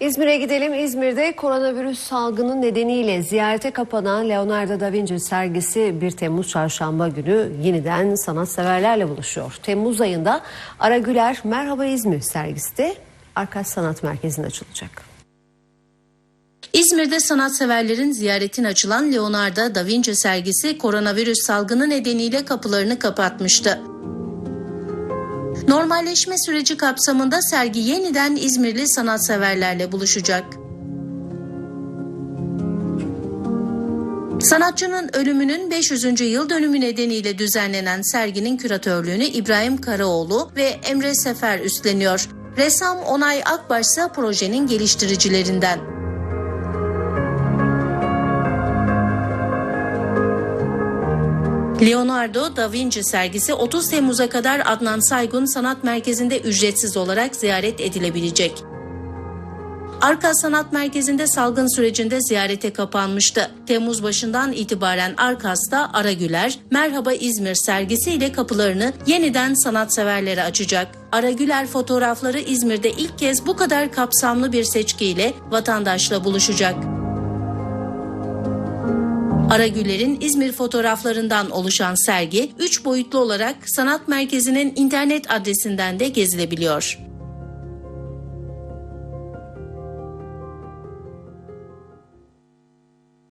İzmir'e gidelim. İzmir'de koronavirüs salgını nedeniyle ziyarete kapanan Leonardo da Vinci sergisi 1 Temmuz çarşamba günü yeniden sanatseverlerle buluşuyor. Temmuz ayında Ara Güler Merhaba İzmir sergisi de Arkas Sanat Merkezi'nde açılacak. İzmir'de sanatseverlerin ziyaretine açılan Leonardo da Vinci sergisi koronavirüs salgını nedeniyle kapılarını kapatmıştı. Normalleşme süreci kapsamında sergi yeniden İzmirli sanatseverlerle buluşacak. Sanatçının ölümünün 500. yıl dönümü nedeniyle düzenlenen serginin küratörlüğünü İbrahim Karaoğlu ve Emre Sefer üstleniyor. Ressam Onay Akbaş ise projenin geliştiricilerinden. Leonardo da Vinci sergisi 30 Temmuz'a kadar Adnan Saygun Sanat Merkezi'nde ücretsiz olarak ziyaret edilebilecek. Arka Sanat Merkezi'nde salgın sürecinde ziyarete kapanmıştı. Temmuz başından itibaren Arkas'ta Aragüler, Merhaba İzmir sergisiyle kapılarını yeniden sanatseverlere açacak. Aragüler fotoğrafları İzmir'de ilk kez bu kadar kapsamlı bir seçkiyle vatandaşla buluşacak. Aragüller'in İzmir fotoğraflarından oluşan sergi 3 boyutlu olarak sanat merkezinin internet adresinden de gezilebiliyor.